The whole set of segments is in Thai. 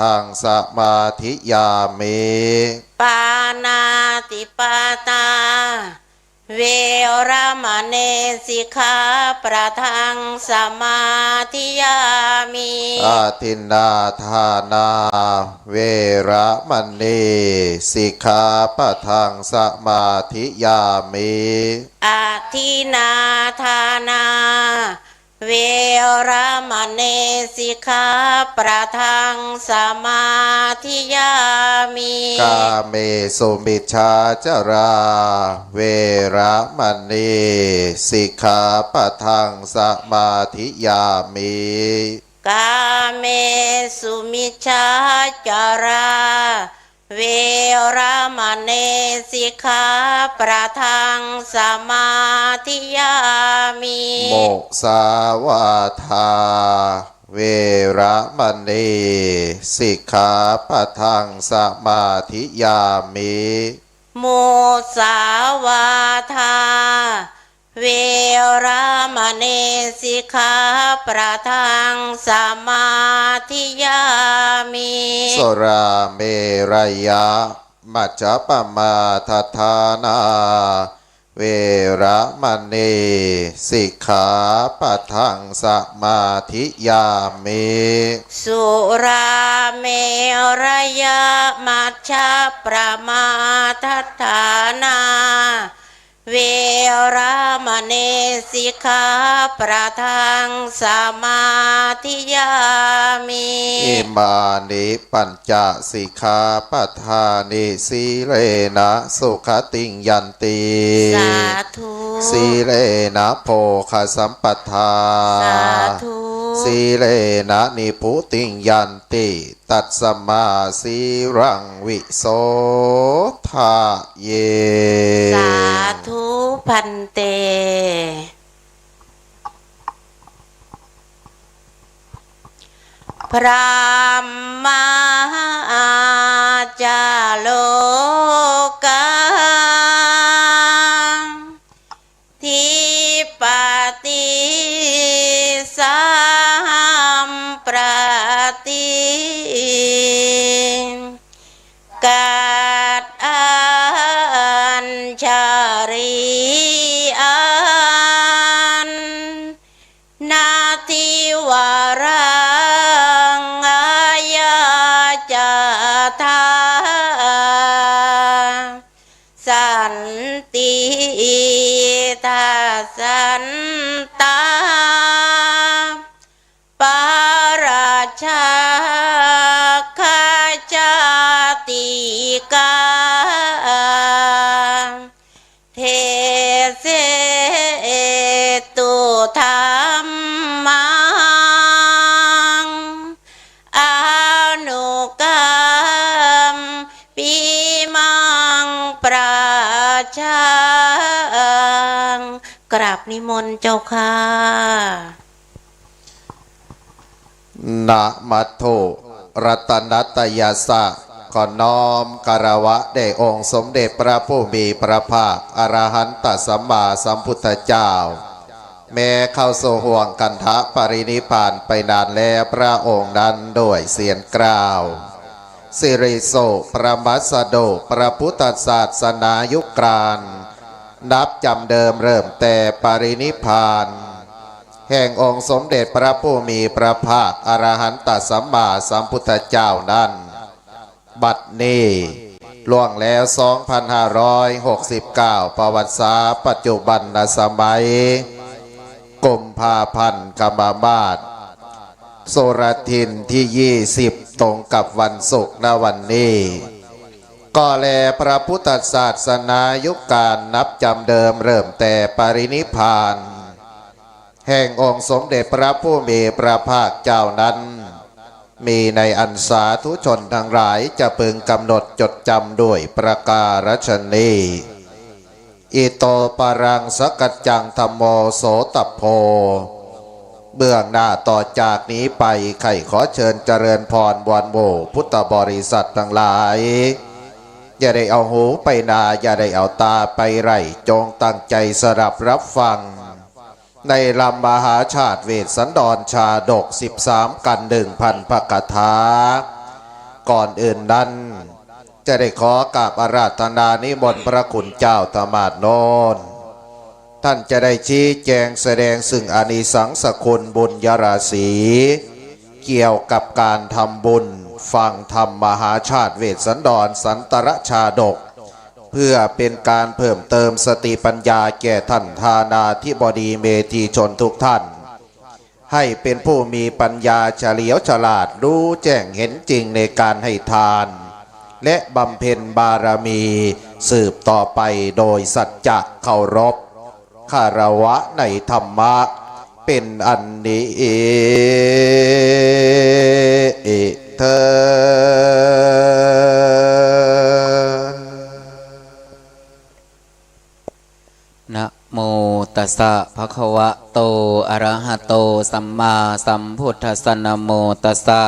ทังสมาธิยามิปานาติปาตา เวรมเนสิกขาประทังสมาธิยามิอาทินนาทานา เวระมณีสิกขาปะทังสมาธิยามิอาทินาทานา เวรมเนสิกขาประทังสมาธิยามิกาเมสุมิชฌาจาราเวระมณีสิกขาปะทังสมาธิยามิกาเมสุมิชฌาจารา เวรมเนสิกขาประทังสมาธิยามิโมก สาวาทา เวระมณีสิกขาปะทังสมาธิยามิโมสาวาทา เวรมเนสิกขาประทังสมาธิยามิโสราเมรยะมัจจปมาทธานา เวรมณีสิกขาปัทังสมาธิยามิสุราเมรยามัชฌะประมาทัฏฐานา เวรามเนสิกขาประทังสมาธิยามิอิมานิปัญจสิกขาปทานิสีเลนะสุขติงยันติสาธุสีเลนะโภคสัมปทาสาธุ สีเลนะนิพุติงยันติ ตัดสมมาสีรังวิโสทาเย สาธุพันเต พระมาจาโลกา ราบนิมนต์เจ้าค่ะนะมัทโทรัตนัตยาสะขอน้อมคารวะแด่องค์สมเด็จพระผู้มีพระภาคอรหันตสัมมาสัมพุทธเจ้า แม้เข้าสู่ห่วงกันทะปรินิพานไปนานแล้วพระองค์นั้นด้วยเสียงกล่าวสิริโสประมัสสโดพระพุทธศาสนายุคกราน นับจำเดิมเริ่มแต่ปรินิพาน แห่งองค์สมเด็จพระผู้มีพระภาคอรหันตสัมมาสัมพุทธเจ้านั้น บัดนี้ล่วงแล้ว 2,569 ประวัติศาสตร์ปัจจุบันสมัยกุมภาพันธ์กรรมามาศโสรทินที่ 20 ตรงกับวันศุกร์ณวันนี้ ก็แลพระพุทธศาสนายุคการนับจำเดิมเริ่มแต่ปรินิพาน แห่งองค์สมเด็จพระผู้มีพระภาคเจ้านั้น มีในอันสาธุชนทั้งหลายจะพึงกำหนดจดจำด้วยประการฉนีอิโตปรังสกัจจังธรรมโมโสตพโพ เบื้องหน้าต่อจากนี้ไปไข่ขอเชิญเจริญพรบวนโบพุทธบริษัททั้งหลาย อย่าได้เอาหูไปนา อย่าได้เอาตาไปไรจงตั้งใจสรับรับฟัง ในลำมหาชาติเวทสันดรชาดก 13 กันหนึ่งพันพกถา ก่อนอื่นนั้น จะได้ขอกราบอาราธนานิมนต์พระคุณเจ้าธรรมาโนนท่านจะได้ชี้แจงแสดงซึ่งอานิสังสคุณบุญยราศี เกี่ยวกับการทำบุญ ฟังธรรมมหาชาติเวสสันดรสันตรชาดก เพื่อเป็นการเพิ่มเติมสติปัญญาแก่ท่านทานาธิบดีเมธีชนทุกท่าน ให้เป็นผู้มีปัญญาเฉลียวฉลาดรู้แจ้งเห็นจริงในการให้ทาน และบำเพ็ญบารมีสืบต่อไปโดยสัจจะเคารพคารวะในธรรมะเป็นอันนี้เธอ นะโมตัสสะภะคะวะโต อะระหะโต สัมมาสัมพุทธัสสะนะโมตัสสะ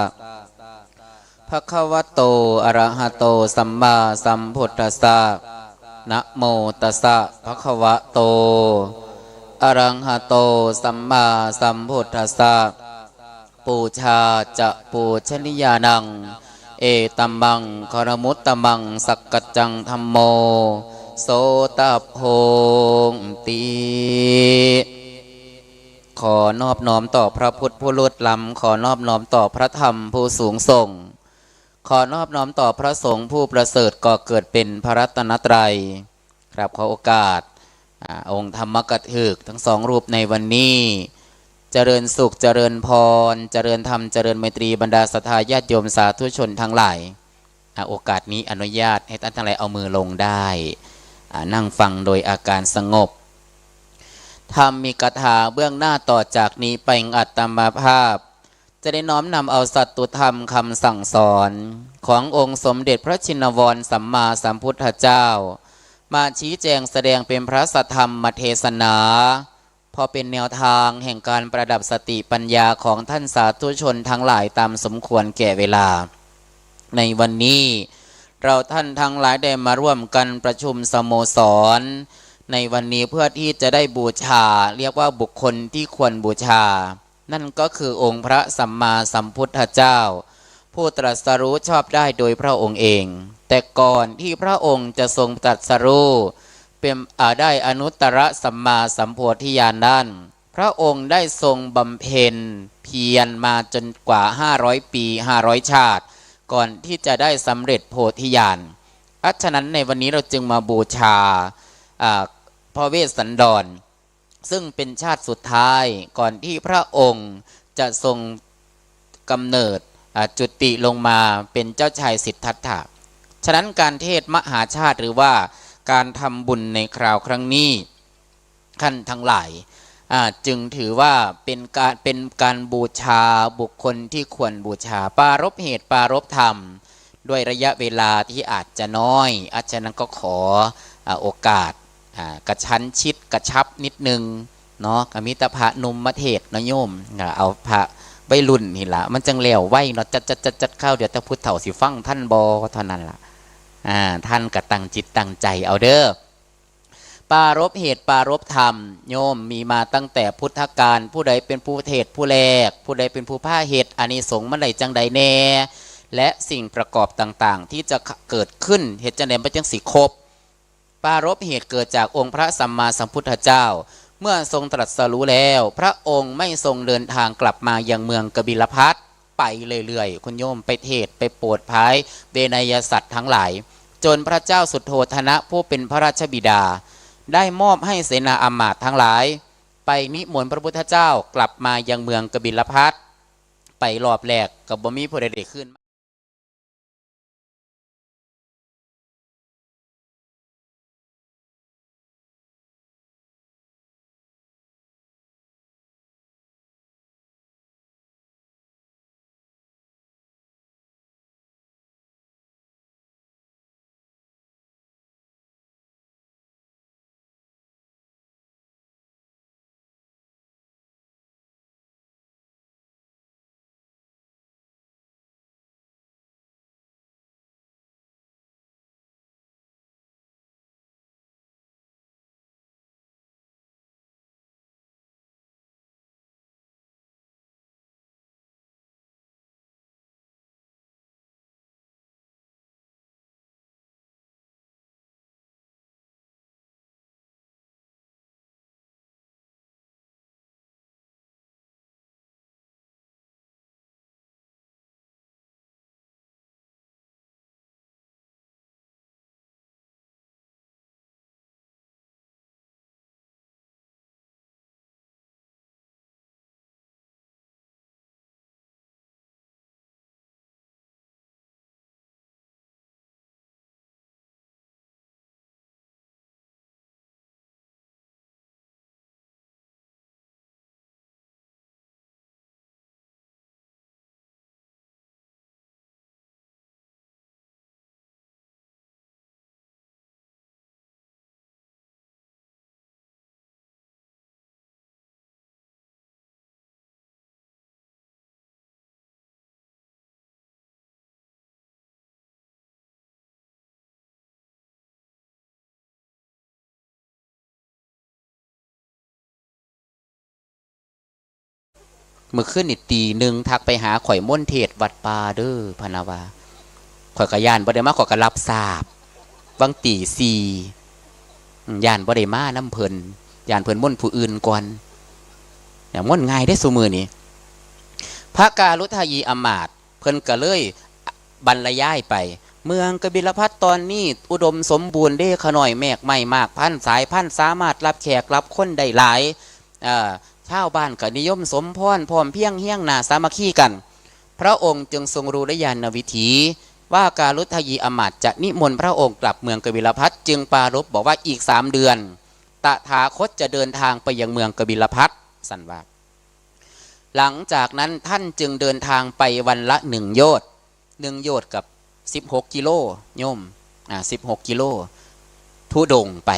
ภะคะวะโต อะระหะโต สัมมาสัมพุทธัสสะนะโมตัสสะภะคะวะโต อะระหะโต สัมมาสัมพุทธัสสะ ปูชาจะปูชนียานัง เอตัมมังคารมุตตมัง สักกัจจังธรรมโม โสตโพงตี ขอนอบน้อมต่อพระพุทธผู้ลดล้ำ ขอนอบน้อมต่อพระธรรมผู้สูงส่ง ขอนอบน้อมต่อพระสงฆ์ผู้ประเสริฐก็เกิดเป็นพระรัตนตรัย ครับขอโอกาสอองค์ธรรมกถึกทั้งสองรูปในวันนี้ เจริญสุขเจริญพร เจริญธรรม เจริญไมตรีบรรดาสัทธาญาติโยมสาธุชนทั้งหลายอโอกาสนี้อนุญาตให้ท่านทั้งหลายเอามือลงได้นั่งฟังโดยอาการสงบธรรมมีกถาเบื้องหน้าต่อจากนี้ไปอัตมาภาพ จะได้น้อมนำเอาสัตตุธรรมคำสั่งสอน ขององค์สมเด็จพระชินวรสัมมาสัมพุทธเจ้า มาชี้แจงแสดงเป็นพระสัทธรรมเทศนา พอเป็นแนวทางแห่งการประดับสติปัญญาของท่านสาธุชนทั้งหลายตามสมควรแก่เวลา ในวันนี้เราท่านทั้งหลายได้มาร่วมกันประชุมสโมสร ในวันนี้เพื่อที่จะได้บูชาเรียกว่าบุคคลที่ควรบูชา นั่นก็คือองค์พระสัมมาสัมพุทธเจ้า ผู้ตรัสรู้ชอบได้โดยพระองค์เอง แต่ก่อนที่พระองค์จะทรงตรัสรู้ เป็นได้อนุตตรสัมมาสัมโพธิญาณนั้นพระองค์ได้ทรงบำเพ็ญเพียรมาจนกว่า 500 ปี 500 ชาติ ก่อนที่จะได้สำเร็จโพธิญาณเพราะฉะนั้นในวันนี้เราจึงมาบูชาอ่าพระเวสสันดร ซึ่งเป็นชาติสุดท้ายก่อนที่พระองค์จะทรงกำเนิดจุติลงมาเป็นเจ้าชายสิทธัตถะ ฉะนั้นการเทศมหาชาติหรือว่า การทำบุญในคราวครั้งนี้ท่านทั้งหลายจึงถือว่าเป็นการเป็นการบูชาบุคคลที่ควรบูชาปารบเหตุปารบธรรม ด้วยระยะเวลาที่อาจจะน้อย อาฉะนั้นก็ขออโอกาสกระชั้นชิดกระชับนิดนึงเนาะกมิตรพระนุมมเทศนโยมเอาพระใบรุ่นนี่ละมันจังแล้วไหวเนาะจัดจัดจัดจัดเข้าเดี๋ยวจะพุทธเถาสิฟังท่านบอเท่านั้นล่ะอ่า ท่านก็ตั้งจิตตั้งใจเอาเด้อปารบเหตุปารบธรรม โยมมีมาตั้งแต่พุทธกาลผู้ใดเป็นผู้เทศผู้แรก ผู้ใดเป็นผู้ผ้าเหตุอานิสงส์มันใดจังใดแน่และสิ่งประกอบต่างๆ ที่จะเกิดขึ้นเหตุจังใดมันจังสิครบปารบเหตุเกิดจากองค์พระสัมมาสัมพุทธเจ้า เมื่อทรงตรัสรู้แล้ว พระองค์ไม่ทรงเดินทางกลับมายังเมืองกบิลพัท ไปเรื่อยๆ คุณโยมไปเทศไปโปรดภายเวนยสัตว์ทั้งหลาย จนพระเจ้าสุดโทธนะผู้เป็นพระราชบิดา ได้มอบให้เสนาอามาตย์ทั้งหลาย ไปนิมนต์พระพุทธเจ้ากลับมายังเมืองกบิลพัทไปรอบแรกกับบ่มีผู้ใดขึ้น มือขึ้นนี่ตีหนึ่งทักไปหาข่อยม่นเทศวัดป่าเด้อพนาวาข่อยกระยานบ่ได้มาข่อยกระรับทราบบางตีสี่ยานบ่ได้มาน้ำเพิ่นยานเพิ่นม่นผู้อื่นก่อนเนี่ยม่นง่ายได้อซุมือนี่พระกาลุทายีอมาตเพิ่นก็เลยบรรยายไป เมืองกบิลพัทตอนนี้ อุดมสมบูรณ์เด้ขน่อยแมกไม่มากพันสายพันสามารถรับแขกรับคนได้หลายอ่า ชาวบ้านก็นิยมสมพรพร้อมเพียงเฮี้ยงนาสามัคคีกัน พระองค์จึงทรงรู้ได้ยานวิถี ว่าการุทยีอมาตจะนิมนต์พระองค์กลับเมืองกบิลพัทจึงปารบบอกว่าอีกสามเดือน ตถาคตจะเดินทางไปยังเมืองกบิลพัทสันว่าหลังจากนั้นท่านจึงเดินทางไปวันละหนึ่งโยชน์หนึ่งโยชน์กับ 16 กิโลโยมอ่า16 กิโลทุดงไป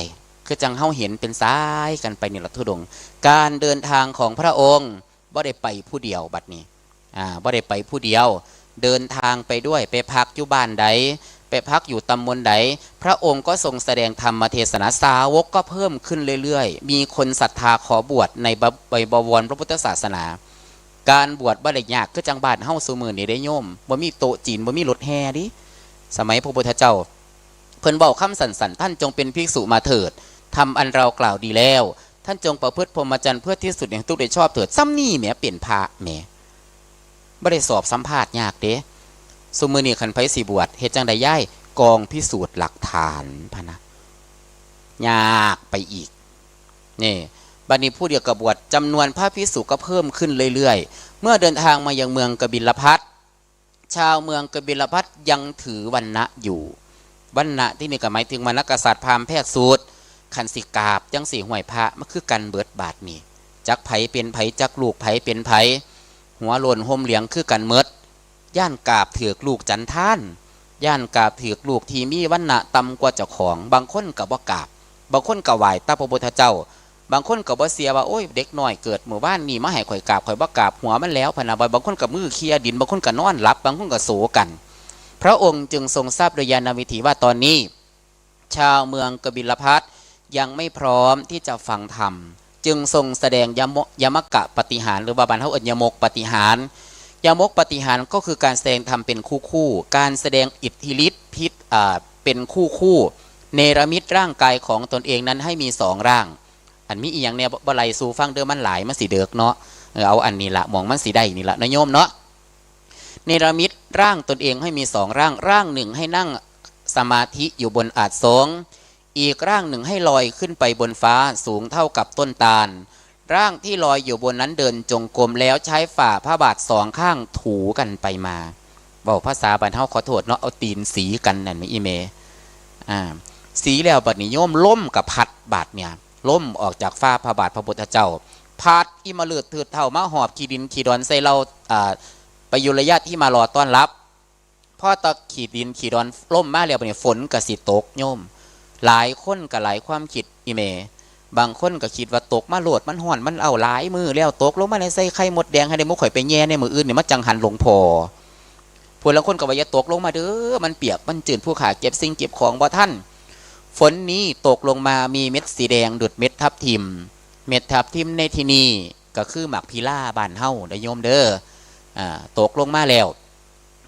คือจังเฮาเห็นเป็นซ้ายกันไปนี่ละทุดง การเดินทางของพระองค์บ่ได้ไปผู้เดียวบัดนี้อ่าบ่ได้ไปผู้เดียว เดินทางไปด้วยไปพักอยู่บ้านใดไปพักอยู่ตำบลใดพระองค์ก็ทรงแสดงธรรมเทศนาสาวกก็เพิ่มขึ้นเรื่อยๆ มีคนศรัทธาขอบวชในบใบบวรพระพุทธศาสนา การบวชบ่ได้ยากคือจังบานเฮาซุมือนี่ได้โยมบ่มีโตจีนบ่มีรถแห่ดิสมัยพระพุทธเจ้า เพิ่นบอกคำสันสันท่านจงเป็นภิกษุมาเถิด ทำอันเรากล่าวดีแล้ว ท่านจงประพฤติพรหมจรรย์เพื่อที่สุดแห่งทุกได้ชอบเถิดซ้ำนี่แหมเปลี่ยนพระแหมบ่ได้สอบสัมภาษณ์ยากเด้สุมือนี่ขันไผสีบวชเฮ็ดจังใดย่ายกองพิสูจน์หลักฐานพะนะยากไปอีกนี่บัดนี้ผู้เดียวกับบวชจำนวนพระพิสุก็เพิ่มขึ้นเรื่อยๆ เมื่อเดินทางมายังเมืองกบิลพัทชาวเมืองกบิลพัทยังถือวันณะอยู่วันณะที่นี่ก็หมายถึงวันณะกษัตริย์พราหมณ์แพทย์สูตร ขันสิกาบจังสี่ห่วยพระมันคือกันเบิดบาทนี่จักไผเป็นไผจักลูกไผเป็นไผหัวโลนห่มเหลียงคือกันเมิดย่านกาบถือกลูกจันท่านย่านกาบถือกลูกที่มีวันณะต่ำกว่าเจ้าของ บางคนกับว่ากาบบางคนกับไหวตาพระพุทธเจ้า บางคนกับบ่เสียว่าโอ้ยเด็กน้อยเกิดหมู่บ้านนี่มาให้ข่อยกาบข่อยบ่กาบหัวมันแล้วพะนะบางคนกับมือเคลียดินบางคนกับนอนหลับ บางคนกับโศกัน พระองค์จึงทรงทราบโดยญาณวิถีว่าตอนนี้ ชาวเมืองกบิลพัท ยังไม่พร้อมที่จะฟังธรรม จึงทรงแสดงยมยมกะปฏิหารหรือว่าบรรเทาอัญยมกปฏิหารยมกปฏิหารก็คือการแสดงธรรมเป็นคู่คู่ การแสดงอิทธิฤทธิพิษเป็นคู่คู่เนรมิตร่างกายของตนเองนั้นให้มีสองร่าง อันมีอีหยังเนี่ยบไลสู่ฟังเดิมมันหลายมันสีเดือกเนาะเออเอาอันนี้ละมองมันสีได้นี่ละนายโยมเนาะเนรมิตร่างตนเองให้มีสองร่างร่างหนึ่งให้นั่งสมาธิอยู่บนอาจสง อีกร่างหนึ่งให้ลอยขึ้นไปบนฟ้าสูงเท่ากับต้นตาล ร่างที่ลอยอยู่บนนั้นเดินจงกรมแล้วใช้ฝ่าพระบาทสองข้างถูกันไปมาบอกภาษาบรรเทาขอโทษเนาะเอาตีนสีกันนั่นไม่อีเมอ่าสีแล้วบัดนิยมล่มกับพัดบาดเนี่ยล่มออกจากฟ้าพระบาทพระพุทธเจ้าพัดอิมาเลือดถือเท่ามาหอบขีดินขีดอนใส่เราอ่าไปยุระยะที่มารอต้อนรับพ่อตะขีดินขีดอนล่มมาแล้วบัดนี้ฝนกระสิตกโยม หลายคนกับหลายความคิดอีเม บางคนก็คิดว่าตกมาโหลดมันห่อนมันเอาหลายมือแล้วตกลงมาในใส่ไข่มดแดงให้ได้มุกข่อยไปแย่ในมืออื่นเนี่ยมันจังหันหลงพอพวกละคนก็ว่าอย่าตกลงมาเด้อมันเปียกมันจืดผู้ขาเก็บสิ่งเก็บของบ่ท่านฝนนี้ตกลงมามีเม็ดสีแดงดุดเม็ดทับทิม เม็ดทับทิมในที่นี้ก็คือหมักพิล่าบานเฮาได้โยมเด้ออ่าตกลงมาแล้ว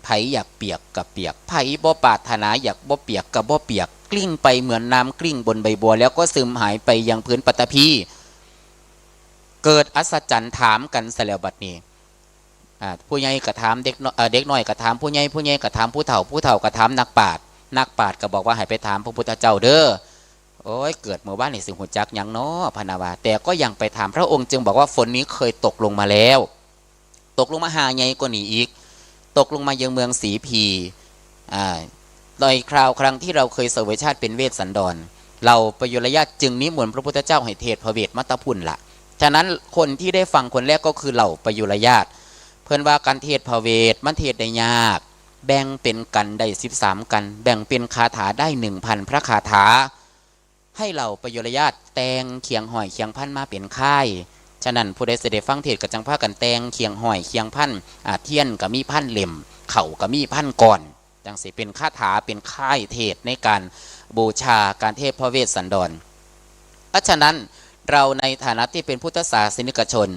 ไผอยากเปียกกับเปียกไผบ่ปรารถนาอยากบ่เปียกกับบ่เปียก กลิ้งไปเหมือนน้ำกลิ้งบนใบบัว แล้วก็ซึมหายไปยังพื้นปฐพี เกิดอัศจรรย์ถามกันสแล้วบัดนี้ผู้ใหญ่กระถามเด็กน้อยเด็กน้อยกระถามผู้ใหญ่ผู้ใหญ่กระถามผู้เฒ่าผู้เฒ่ากระถามนักปราชญ์นักปราชญ์ก็บอกว่าให้ไปถามพระพุทธเจ้าเด้อโอ้ยเกิดเมื่อวานนี่สิงหัวจักยังเนาะพนาวาแต่ก็ยังไปถามพระองค์จึงบอกว่าฝนนี้เคยตกลงมาแล้ว ตกลงมาหาใหญ่กว่านี้อีก ตกลงมายังเมืองสีพีอ่าโดยคราวครั้งที่เราเคยเสวยชาติเป็นเวสสันดร เราประยุรญาติจึงนิมนต์พระพุทธเจ้าให้เทศพระเวทมัตตพุนละ ฉะนั้นคนที่ได้ฟังคนแรกก็คือเหล่าประยุรญาติเพื่อนว่าการเทศพระเวทมันเทศได้ยาก แบ่งเป็นกันได้สิบสามกัน แบ่งเป็นคาถาได้หนึ่งพันพระคาถา ให้เราประยุรญาติแตงเคียงหอยเคียงพันมาเป็นค่าย ฉะนั้นผู้ใดเสด็จฟังเทศกับจังพากันแตงเคียงหอยเคียงพันอาเทียนกับมีพันเหล่มเข่ากับมีพันก่อนจังสิเป็นคาถาเป็นค่ายเทศในการบูชาการเทศพระเวสสันดรเพราะฉะนั้นเราในฐานะที่เป็นพุทธศาสนิกชน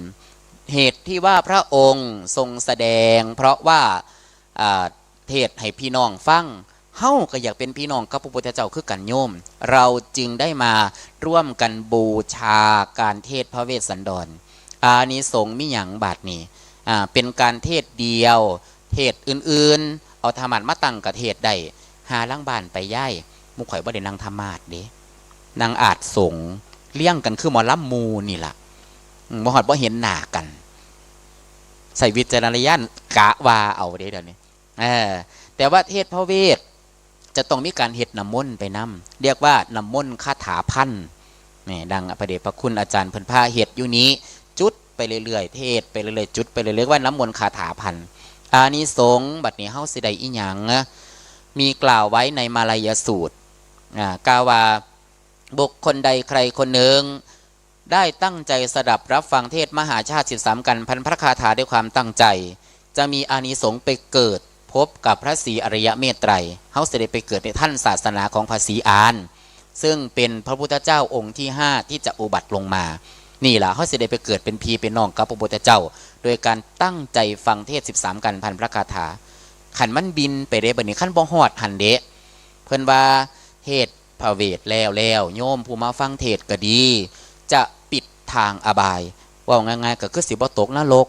เหตุที่ว่าพระองค์ทรงแสดง เพราะว่าเทศให้พี่น้องฟัง เฮาก็อยากเป็นพี่น้องกับพระพุทธเจ้าคือกันโยม เราจึงได้มาร่วมกันบูชาการเทศพระเวสสันดรอานิสงส์มิหยังบาทนี้อ่าเป็นการเทศเดียว เทศอื่นๆ เอาธรรมะมาตั้งกับเทศได้หาล่างบ้านไปย่ายมุข่อยบ่ได้นางธรรมาดเด้นางอาจสงเลี้ยงกันคือหมอลำมูนี่ล่ะบ่ฮอดบ่เห็นหน้ากัน ใส่วิจารณญาณกะว่าเอาเด้เดี๋ยวนี้เออแต่ว่าเทศพระเวท จะต้องมีการเฮ็ดน้ำมนต์ไปนํเรียกว่าน้ำมนต์คาถาพันนี่ดังพระเดชพระคุณอาจารย์เพิ่นพาเฮ็ดอยู่นี้ จุดไปเรื่อยๆ เทศไปเรื่อยๆจุดไปเรื่อยๆว่าน้ำมนต์คาถาพันอานิสงส์บัดนี้เฮาสิได้อีหยังมีกล่าวไว้ในมาลายสูตรอ่ากล่าวว่าบุคคลใดใครคนหนึ่งได้ตั้งใจสดับรับฟังเทศมหาชาติสิบสามกันพันพระคาถาด้วยความตั้งใจ จะมีอานิสงส์ไปเกิด พบกับพระศรีอริยเมตไตรเฮาเสด็จไปเกิดในท่านศาสนาของภาษีอาน ซึ่งเป็นพระพุทธเจ้าองค์ที่ 5 ที่จะอุบัติลงมา นี่แหละเขาเสด็จไปเกิดเป็นพีเป็นน้องกับพระพุทธเจ้า โดยการตั้งใจฟังเทศ 13 กันพันพระคาถา ขันมันบินไปเด้บัดนี้ขันบ่ฮอดหันเดะเพิ่นว่าเทศพระเวทแล้วแล้วโยมผู้มาฟังเทศก็ดี จะปิดทางอบายว่าง่ายๆก็คือสิบ่ตกนรก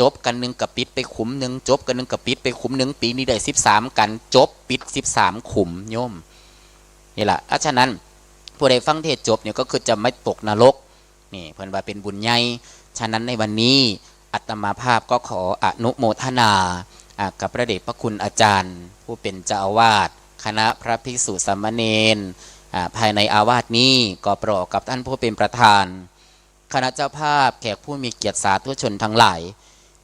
จบกันหนึ่งกับปิดไปขุมหนึ่งจบกันหนึ่งกับปิดไปขุมหนึ่งปีนี้ได้สิบสามกันจบปิดสิบสามขุมโยมนี่แหละอะฉะนั้นผู้ใดฟังเทศจบเนี่ยก็คือจะไม่ตกนรกนี่เพิ่อนว่าเป็นบุญใหญ่ฉะนั้นในวันนี้อัตมาภาพก็ขออนุโมทนากับพระเดชพระคุณอาจารย์ ผู้เป็นเจ้าอาวาสคณะพระภิกษุสามเณรภายในอาวาสนี้ก็ประกอบกับท่านผู้เป็นประธาน คณะเจ้าภาพแขกผู้มีเกียรติสาธุชนทั้งหลาย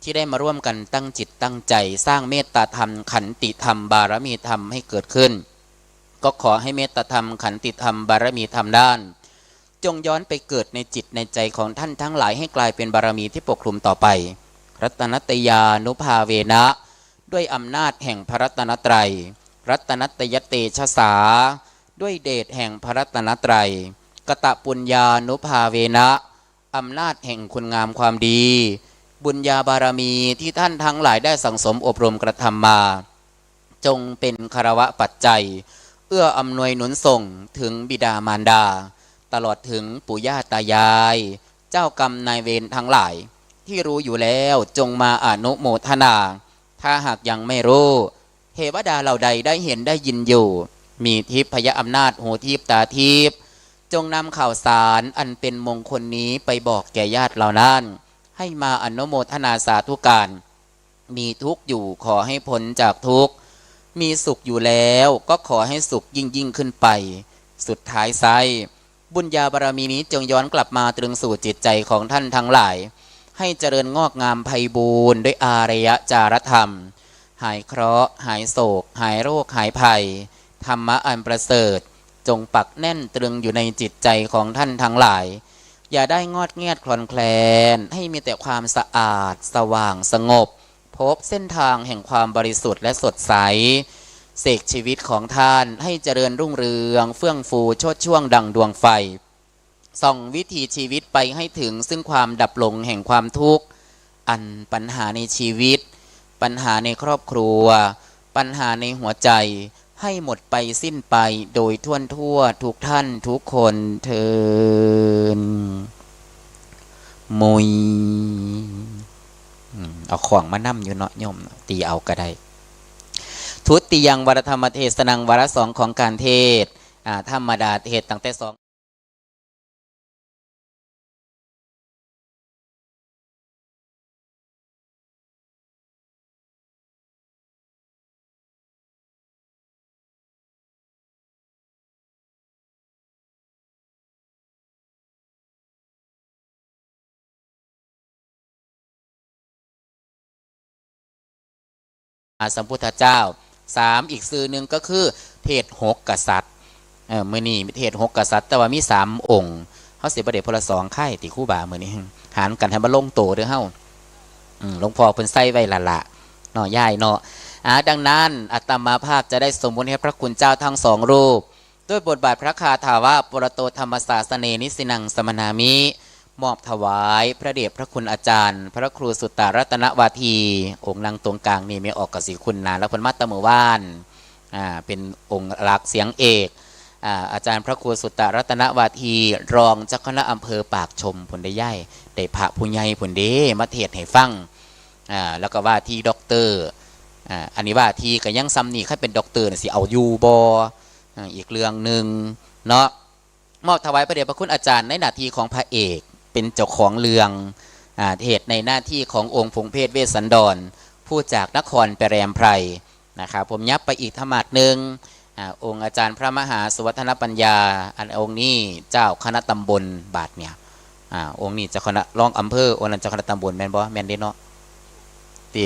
ที่ได้มาร่วมกันตั้งจิตตั้งใจ สร้างเมตตาธรรม ขันติธรรม บารมีธรรมให้เกิดขึ้น ก็ขอให้เมตตาธรรม ขันติธรรม บารมีธรรมด้าน จงย้อนไปเกิดในจิตในใจของท่านทั้งหลายให้กลายเป็นบารมีที่ปกคลุมต่อไป รัตนตยานุภาเวนะ ด้วยอำนาจแห่งพระรัตนตรัย รัตนตยเตชะสา ด้วยเดชแห่งพระรัตนตรัยกตะปุญญานุภาเวนะ อำนาจแห่งคุณงามความดี บุญญาบารมีที่ท่านทั้งหลายได้สังสมอบรมกระทำมา จงเป็นคารวะปัจจัย เอื้ออำนวยหนุนส่งถึงบิดามารดา ตลอดถึงปู่ย่าตายาย เจ้ากรรมนายเวรทั้งหลาย ที่รู้อยู่แล้วจงมาอนุโมทนา ถ้าหากยังไม่รู้เทวดาเหล่าใดได้เห็นได้ยินอยู่ มีทิพยอำนาจหูทิพตาทิพ จงนำข่าวสารอันเป็นมงคลนี้ไปบอกแก่ญาติเหล่านั้น ให้มาอนุโมทนาสาธุการ มีทุกข์อยู่ขอให้พ้นจากทุกข์ มีสุขอยู่แล้วก็ขอให้สุขยิ่งยิ่งขึ้นไป สุดท้ายไซบุญญาบารมีนี้จงย้อนกลับมาตรึงสู่จิตใจของท่านทั้งหลาย ให้เจริญงอกงามไพบูรณ์ด้วยอารยจารธรรม หายเคราะห์หายโศก หายโรคหายภัย ธรรมะอันประเสริฐ จงปักแน่นตรึงอยู่ในจิตใจของท่านทั้งหลาย อย่าได้งอดเงียดคลอนแคลน ให้มีแต่ความสะอาด สว่างสงบ พบเส้นทางแห่งความบริสุทธิ์และสดใส เสกชีวิตของท่านให้เจริญรุ่งเรือง เฟื่องฟูโชดช่วงดังดวงไฟ ส่องวิถีชีวิตไปให้ถึงซึ่งความดับลงแห่งความทุกข์ อันปัญหาในชีวิต ปัญหาในครอบครัว ปัญหาในหัวใจ ให้หมดไปสิ้นไปโดยทั่วทั่วทุกท่านทุกคนเทินมุยเอาของมานั่มอยู่เนาะโยมตีเอาก็ได้ ทุติยังวรธรรมเทศนังวรสองของการเทศธรรมดาเทศตั้งแต่สอง สัมพุทธเจ้าสามอีกสื่อหนึ่งก็คือ เทศหกกษัตริย์เออมื่อนี้เทศหกกษัตริย์ แต่ว่ามีสามองค์เขาเสียประเดชพลสองไข่ติคู่บ่ามื่อนี้หารกันให้มาลงโตเด้อเฮ้าหลวงพ่อเพิ่นใส่ไว้ละละเนาะย่ายเนาะอ่าดังนั้นอัตมาภาพจะได้สมมุติให้พระคุณเจ้าทั้งสองรูป ด้วยบทบาทพระคาถาว่าปรโตธรรมศาสเนนิสินังสมนามิ มอบถวายพระเดชพระคุณอาจารย์ พระครูสุตตารัตนวาที องค์นางตรงกลางนี่ไม่ออกกสิคุณนาและพนมัตตะมือว่านอ่าเป็นองค์หลักเสียงเอกอ่าอาจารย์พระครูสุตตารัตนวาที รองเจ้าคณะอำเภอปากชมผลได้ย่ายได้พระผู้ใหญ่ผลเดมาเทศให้ฟังอ่าแล้วก็ว่าที่ด็อกเตอร์อ่าอันนี้ว่าที่ก็ยังซ้ำนี่ใครเป็นด็อกเตอร์น่ะสิเอายูบอ่าอีกเรื่องหนึ่งเนาะมอบถวายพระเดชพระคุณอาจารย์ในหน้าที่ของพระเอก เป็นเจ้าของเรืองอาเทศในหน้าที่ขององค์พงเพศเวสสันดร ผู้จากนครไปแรมไพรนะครับผมยับไปอีกธรรมาดหนึ่งอองค์อาจารย์พระมหาสุวัฒนปัญญา อันองค์นี้เจ้าคณะตำบลบาทเนี่ยอองค์นี้จ้าคณะรองอำเภอองค์นั้นเจ้าคณะตำบลแมนบอแมนเด้เนาะตี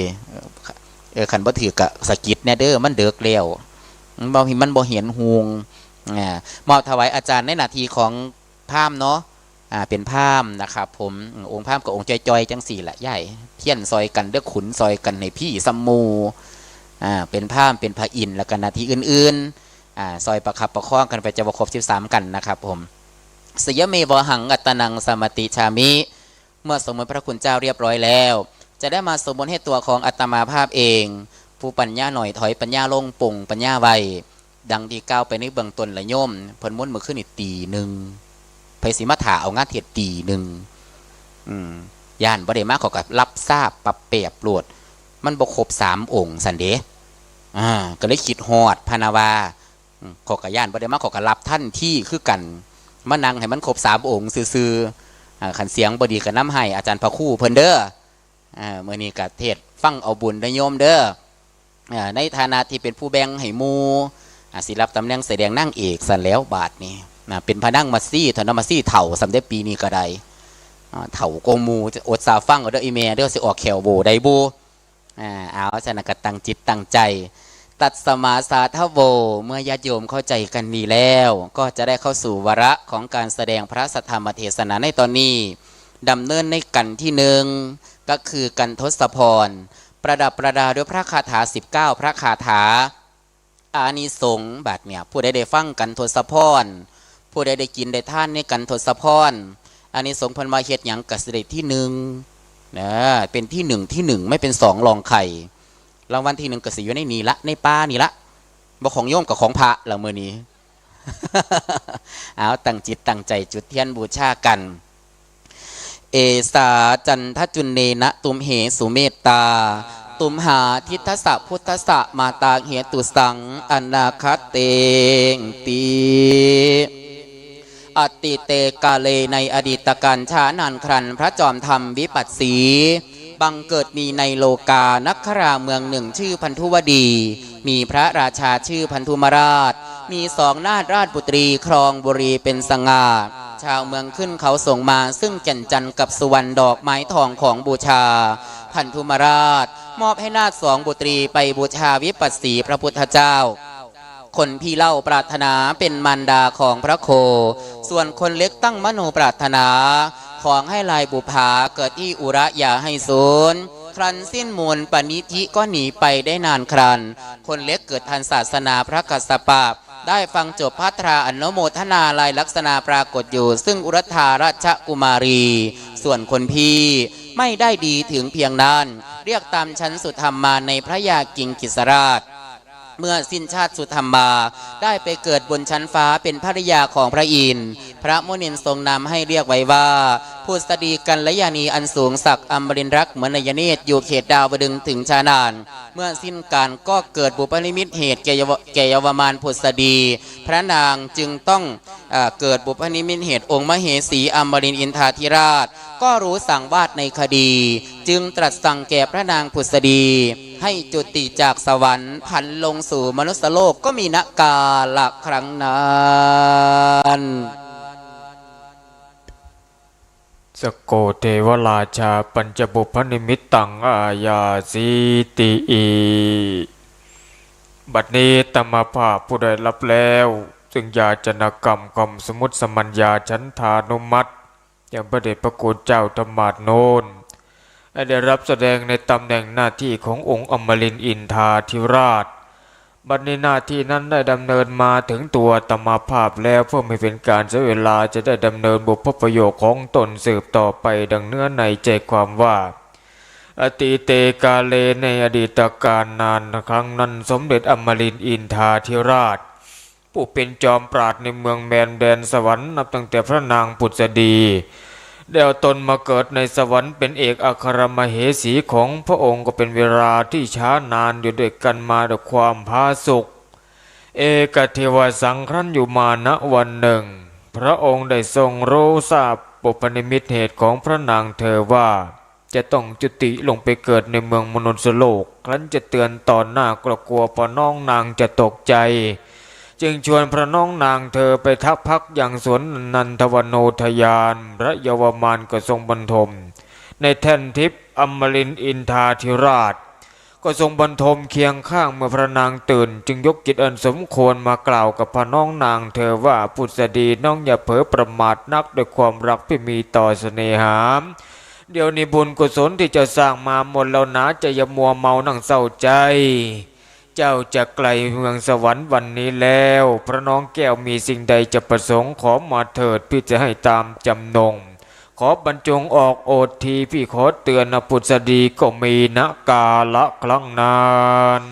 เออขันบ่ถือกะสกิดแนเด้อมันเดือกเลี้ยวมันบ่เห็นมันบ่เห็นหงอ่ามอบถวายอาจารย์ในหนาทีของพราหมเนาะ เป็นพราหมนะครับผมองค์พราหมกับองค์จอยๆจังสี่ละใหญ่เทียนซอยกันเด้อขุนซอยกันในพี่สัมมูอ่าเป็นพราหมเป็นพระอินทร์แล้วกันนาทีอื่นๆอ่าซอยประคับประคองกันไปจะบครบ13 กันนะครับผมสยเมวหังอัตตนังสมติชามิ เมื่อสมมติพระคุณเจ้าเรียบร้อยแล้ว จะได้มาสมมติให้ตัวของอัตมาภาพเอง ผู้ปัญญาหน่อยถอยปัญญาลงปุ่งปัญญาไวดังที่ก้าวไปในเบื้องต้นละโยมเพิ่นม้วนมือขึ้นอีกตีหนึ่ง ไผสิมาถาเอางานเทียดตีหนึ่งอืมย่านบ่ได้มาเขอกับรับทราบปรับเปรียบโปรดมันบ่ครบสามองค์สันเดะอ่าก็เลยคิดฮอดพานาวาอืมเขอกับย่านบ่ได้มาเขอกับรับท่านที่คือกันมานั่งให้มันครบสามองค์ซื่อๆอ่าขันเสียงบดีกับน้ำให้อาจารย์พระครู่เพิ่นเด้ออ่าเมื่อนี้กะเทศน์ฟังเอาบุญได้โยมเด้ออ่าในฐานะที่เป็นผู้แบ่งให้หมู่อะสิรับตำแหน่งแสดงนั่งเอกสันแล้วบาทนี่ นะเป็นพนั่งมาซี่ถอนมาซี่เถ่าสำได้ปีนี้ก็ได้เถ่าโกมูอดสาฟังอดอีเมเดอสิออกแขวโบได้บูอ่าเอาฉะนันกตังจิตตังใจ ตัดสมาสาทโวเมื่อญาติโยมเข้าใจกันดีแล้ว ก็จะได้เข้าสู่วาระของการแสดงพระสัทธรรมเทศนาในตอนนี้ดำเนินในกันที่หนึ่งก็คือกันทศพร ประดับประดาด้วยพระคาถา 19 พระคาถาอานิสงส์บาดเนี่ยผู้ใดได้ฟังกันทศพร ผู้ใดได้กินได้ท่านในกันทศพรอานิสงส์เพันมาเฮ็ดหยังกัสเดที่หนึ่งนะเป็นที่หนึ่งที่หนึ่งไม่เป็นสองรองไข่รางวัลที่หนึ่งกสิอยู่ในนี้ละในป้านี่ละบ่ของโยมกับของพระละมือนี้เอาตั้งจิตตั้งใจจุดเทียนบูชากัน เอสาจันทจุนเนนะตุมเหสุเมตตา ตุมหาทิทสะพุทธสะมาตาเหตุสังอนาคเตงตี อติเตกาเลในอดีตการช้านานครันพระจอมธรรมวิปัสสีบังเกิดมีในโลกานักขราเมืองหนึ่งชื่อพันธุวดี มีพระราชาชื่อพันธุมราช มีสองนาถราชบุตรีครองบุรีเป็นสง่า ชาวเมืองขึ้นเขาส่งมาซึ่งแก่นจันทร์กับสุวรรณดอกไม้ทองของบูชา พันธุมราช มอบให้นาถสองบุตรีไปบูชาวิปัสสีพระพุทธเจ้า คนพี่เล่าปรารถนาเป็นมารดาของพระโค ส่วนคนเล็กตั้งมโนปรารถนาของให้ลายบุภาเกิดที่อุระอย่าให้สูญครันสิ้นมูลปณิธิก็หนีไปได้นานครัน คนเล็กเกิดทันศาสนาพระกัสสปะได้ฟังจบพัทราอนุโมทนาลายลักษณะปรากฏอยู่ ซึ่งอุรัฐาราชกุมารี ส่วนคนพี่ไม่ได้ดีถึงเพียงนั้น เรียกตามชั้นสุธรรมมาในพระยากิงกิสราช เมื่อสิ้นชาติสุธรรมา ได้ไปเกิดบนชั้นฟ้าเป็นภริยาของพระอินทร์พระมุนินทรงนำให้เรียกไว้ว่าผู้สดีกันและยานีอันสูงศักดิ์อมรินรักเหมือนนยเนตรอยู่เขตดาวดึงถึงชานาน เมื่อสิ้นการก็เกิดบุพนิมิตเหตุแก่เยาวแก่เยวมานผุสดี พระนางจึงต้องเอเกิดบุพนิมิตเหตุองค์มเหสีอมรินอินทาธิราช ก็รู้สั่งวาดในคดี จึงตรัสสั่งแก่พระนางผุสดี ให้จุติจากสวรรค์พันลงสู่มนุษยโลกก็มีนกาละครั้งนั้นสโกเทวราชาปัญจบุพนิมิตตังอาญาสีติอีบัดนี้ตมภาพผู้ใดรับแล้วซึ่งยาจนกรรมกรมสมุติสมัญญาชันธานุมัติอย่างพระเดชพระคุณเจ้าธรรมาโนน ได้รับแสดงในตำแหน่งหน้าที่ขององค์อมรินอินทาธิราช บัดนี้หน้าที่นั้นได้ดำเนินมาถึงตัวตมาภาพแล้วเพื่อไม่เป็นการเสียเวลาจะได้ดำเนินบุพประโยคของตนสืบต่อไปดังเนื้อในใจความว่า อติเตกาเลในอดีตการนานครั้งนั้นสมเด็จอมรินอินทาธิราช ผู้เป็นจอมปราดในเมืองแมนแดนสวรรค์นับตั้งแต่พระนางปุษดี ได้เอาตนมาเกิดในสวรรค์เป็นเอกอัครมเหสีของพระองค์ก็เป็นเวลาที่ช้านานอยู่ด้วยกันมาด้วยความพาสุข เอกเทวสังครั้นอยู่มาณวันหนึ่ง พระองค์ได้ทรงรู้ทราบปุพนิมิตเหตุของพระนางเธอว่า จะต้องจุติลงไปเกิดในเมืองมนุษย์โลก ครั้นจะเตือนตอนหน้ากลัวกลัวพอน้องนางจะตกใจ จึงชวนพระน้องนางเธอไปทักพักอย่างสวนนันทวโนทยานพระเยาวมานก็ทรงบรรทม ในแท่นทิพย์อมรินอินทาธิราช ก็ทรงบรรทมเคียงข้างเมื่อพระนางตื่น จึงยกจิตอันสมควรมากล่าวกับพระน้องนางเธอว่าพุทธดีน้องอย่าเผลอประมาทนักด้วยความรักที่มีต่อเสน่หาเดี๋ยวนี้บุญกุศลที่จะสร้างมาหมดแล้วนะจะอย่ามัวเมานั่งเศร้าใจ เจ้าจะไกลเมืองสวรรค์วันนี้แล้ว พระน้องแก้วมีสิ่งใดจะประสงค์ขอมาเถิดพี่จะให้ตามจำนง ขอบรรจงออกโอทีพี่ขอเตือนนะพุทธดีก็มีนะกาละครั้งนาน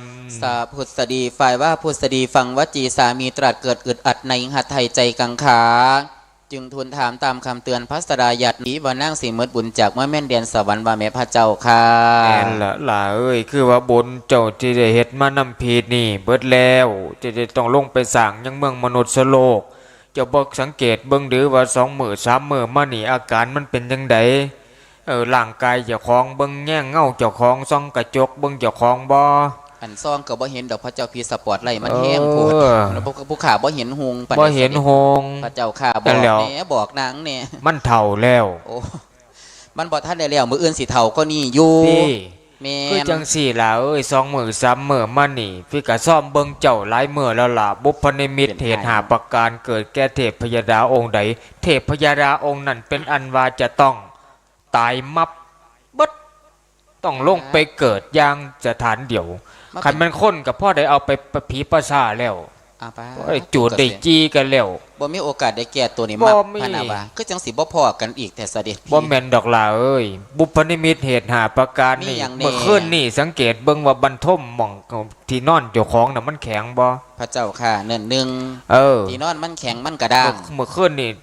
สาพุทธดีฝ่ายว่าพุทธดีฟังวจีสามีตรัสเกิดอึดอัดในหัตถยใจกังขา จึงทูลถามตามคำเตือนพระสดายัดนี้ว่านั่งสีเมดบุญจากเมื่อแม่นเดียนสวรรค์ว่าแม่พระเจ้าค่ะแม่นละล่ะเอ้ยคือว่าบุญเจ้าที่ได้เฮ็ดมานำพีดนี่ เบิดแล้วจะได้ต้องลงไปสั่งยังเมืองมนุษย์โลกเจ้าบอกสังเกตเบิ่งดือว่าสองมือสามมือมาหนีอาการมันเป็นยังไงเออร่างกายเจ้าของเบิ่งแง่งเงาเจ้าของส่องกระจกเบิ่งเจ้าของบ่ อันซ่องก็บ่เห็นดอกพระเจ้าพีสปอร์ตไลท์มันแห้งโพดเออแล้วผู้ผู้ข่าบ่เห็นหงปานใดบ่เห็นหงพระเจ้าข่าบนั่อนกแหล้วแหน่บอกนางเนี่ยมันเท่าแล้วโอ้มันบ่ทันได้แล้วมืออื่นสิเฒ่าก็นี่อยู่พี่แม่คือนจังสี่ล่ะเอ้ยสองมือสามมือมานี่พี่กะซ่อมเบิ่งเจ้าหลายมือแล้วล่ะบุพนิมิตเหตุหาประการเกิดแก่เทพพยดาองค์ใด เทพพยดาองค์นั้นเป็นอันว่าจะต้องตายมับเบิดต้องลงไปเกิดอย่างสถานเดียว คันมันคนกับพ่อได้เอาไปประผีประสาแล้วอ่าป้าไอ้จูดได้จีกันแล้วบ่มีโอกาสได้แก้ตัวนี่บ่มักมีพะนาว่าคือจังสิบ่พอกันอีกแต่เสด็จพี่บ่แม่นดอกล่ะเอ้ยบุพนิมิตเหตุหาประการมีนี่อย่างแน่เมื่อคืนนี่สังเกตเบิ่งว่าบรรทมหม่องที่นอนเจ้าของน่ะมันแข็งบ่พระเจ้าค่ะเนิ่นหนึงเออที่นอนมันแข็งมันกระด้างเมื่อคืนนี่